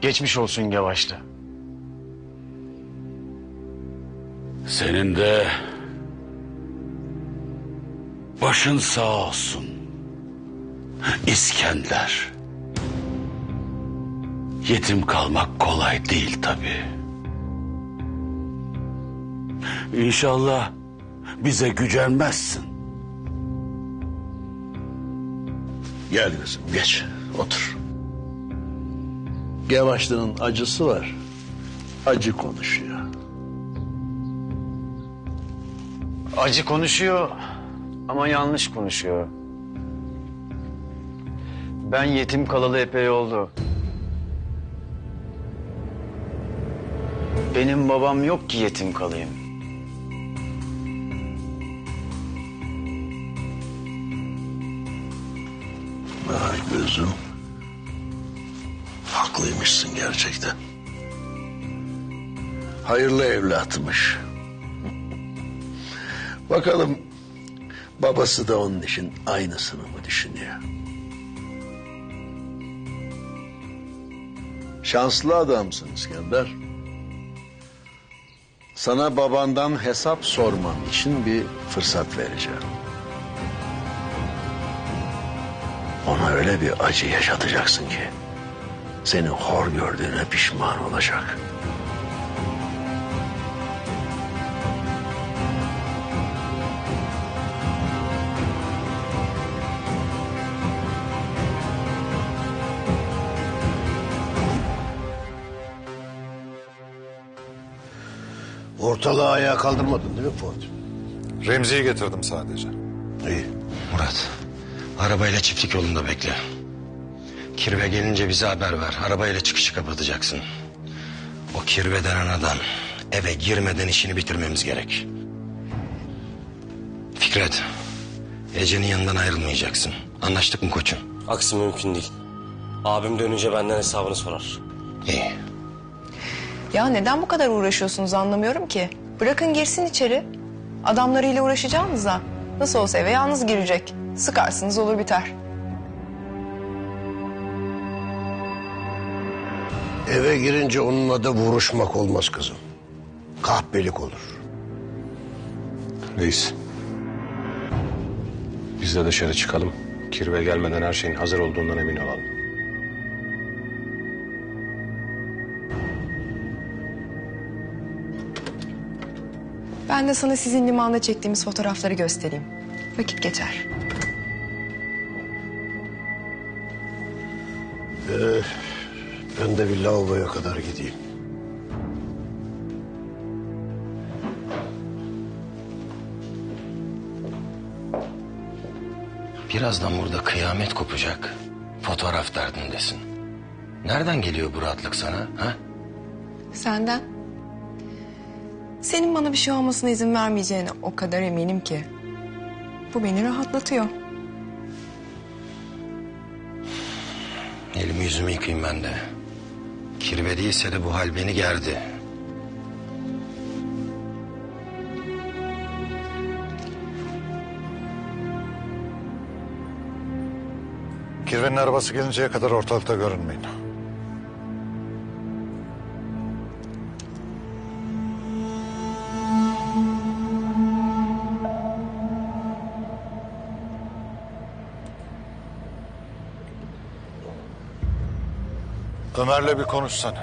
Geçmiş olsun yavaşta. Senin de başın sağ olsun. İskender. Yetim kalmak kolay değil tabii. İnşallah bize gücenmezsin. Gel kızım geç otur. Gevaşlı'nın acısı var. Acı konuşuyor. Acı konuşuyor ama yanlış konuşuyor. Ben yetim kalalı epey oldu. Benim babam yok ki yetim kalayım. Ay gözüm. Haklıymışsın gerçekten. Hayırlı evlatmış. Bakalım babası da onun için aynısını mı düşünüyor? Şanslı adamsın İskender. Sana babandan hesap sorman için bir fırsat vereceğim. Ona öyle bir acı yaşatacaksın ki seni hor gördüğüne pişman olacak. Ortalığı ayağa kaldırmadın değil mi Fuat? Remzi'yi getirdim sadece. İyi. Murat, arabayla çiftlik yolunda bekle. Kirve gelince bize haber ver. Arabayla çıkışı kapatacaksın. O kirve denen adam eve girmeden işini bitirmemiz gerek. Fikret, Ece'nin yanından ayrılmayacaksın. Anlaştık mı koçum? Aksi mümkün değil. Abim dönünce benden hesabını sorar. İyi. Ya neden bu kadar uğraşıyorsunuz anlamıyorum ki. Bırakın girsin içeri. Adamlarıyla uğraşacağınıza. Nasıl olsa eve yalnız girecek. Sıkarsınız olur biter. Eve girince onunla da vuruşmak olmaz kızım. Kahpelik olur. Reis. Biz de dışarı çıkalım. Kirve gelmeden her şeyin hazır olduğundan emin olalım. Ben de sana sizin limanda çektiğimiz fotoğrafları göstereyim. Vakit geçer. Ben de bir lavaboya kadar gideyim. Birazdan burada kıyamet kopacak. Fotoğraf derdindesin. Nereden geliyor bu rahatlık sana? Ha? Senden. Senin bana bir şey olmasına izin vermeyeceğine o kadar eminim ki. Bu beni rahatlatıyor. Elimi yüzümü yıkayayım ben de. Kirve değilse de bu hal beni gerdi. Kirvenin arabası gelinceye kadar ortalıkta görünmeyin. Ömer'le bir konuşsan.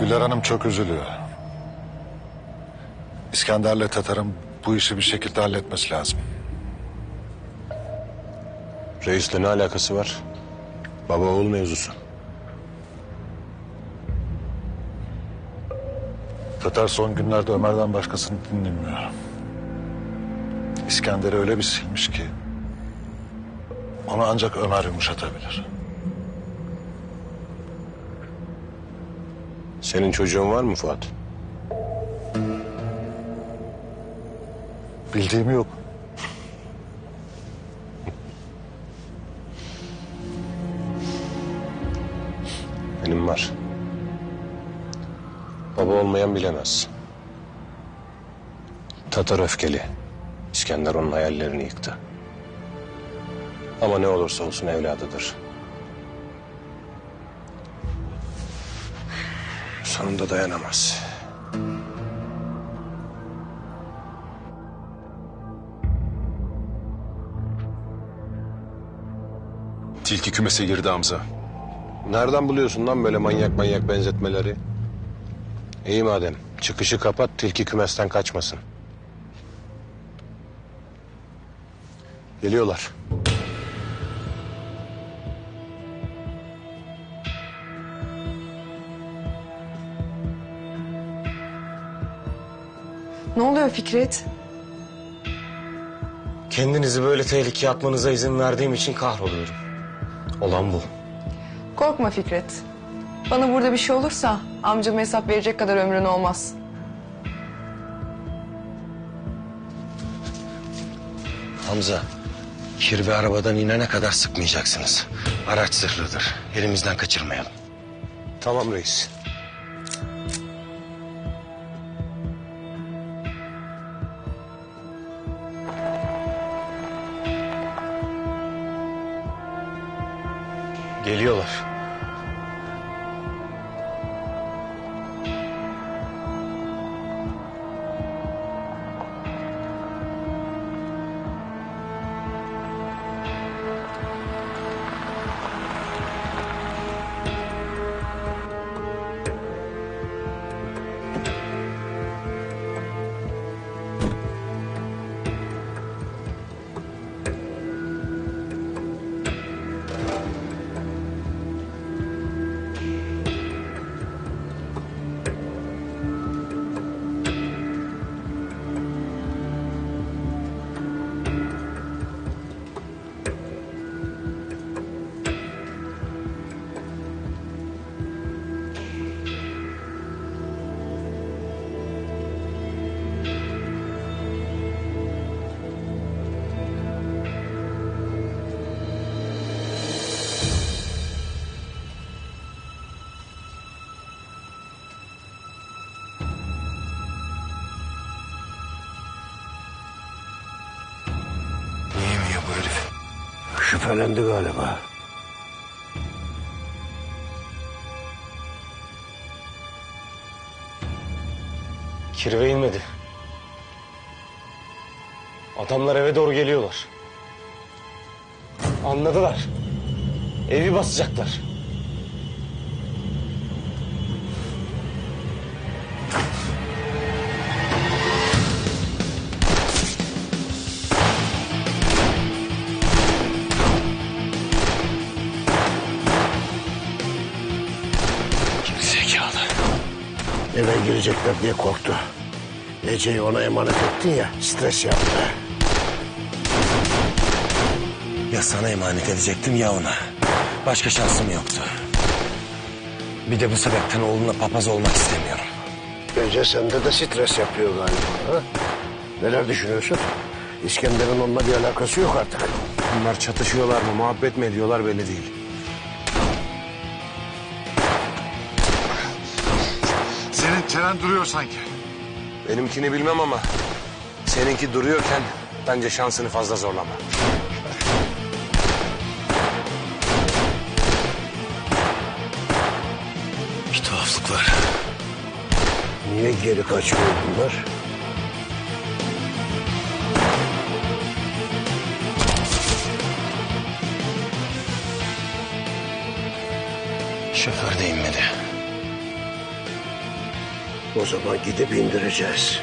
Güler Hanım çok üzülüyor. İskender'le Tatar'ın bu işi bir şekilde halletmesi lazım. Reisle ne alakası var? Baba oğul mevzusu. Tatar son günlerde Ömer'den başkasını dinlemiyor. İskender'i öyle bir silmiş ki... ...onu ancak Ömer yumuşatabilir. Senin çocuğun var mı Fuat? Bildiğim yok. Benim var. Baba olmayan bilemez. Tatar öfkeli. İskender onun hayallerini yıktı. Ama ne olursa olsun evladıdır. Sonunda dayanamaz. Tilki kümese girdi Hamza. Nereden buluyorsun lan böyle manyak manyak benzetmeleri? İyi madem. Çıkışı kapat, tilki kümesten kaçmasın. Geliyorlar. Ne oluyor Fikret? Kendinizi böyle tehlikeye atmanıza izin verdiğim için kahroluyorum. Olan bu. Korkma Fikret. Bana burada bir şey olursa amcama hesap verecek kadar ömrün olmaz. Hamza, kirve arabadan inene kadar sıkmayacaksınız. Araç zırhlıdır. Elimizden kaçırmayalım. Tamam reis. Geliyorlar. Şüphelendi galiba. Kirve inmedi. Adamlar eve doğru geliyorlar. Anladılar. Evi basacaklar. Eve girecekler diye korktu. Ece'yi ona emanet ettin ya stres yaptı. Ya sana emanet edecektim ya ona. Başka şansım yoktu. Bir de bu sebepten oğluna papaz olmak istemiyorum. Ece sende de stres yapıyor galiba. Ha? Neler düşünüyorsun? İskender'in onunla bir alakası yok artık. Bunlar çatışıyorlar mı, muhabbet mi ediyorlar belli değil. Senin çenen duruyor sanki. Benimkini bilmem ama seninki duruyorken bence şansını fazla zorlama. Bir tuhaflık var. Niye geri kaçıyor bunlar? Şoför de inmedi. O zaman gidip indireceğiz.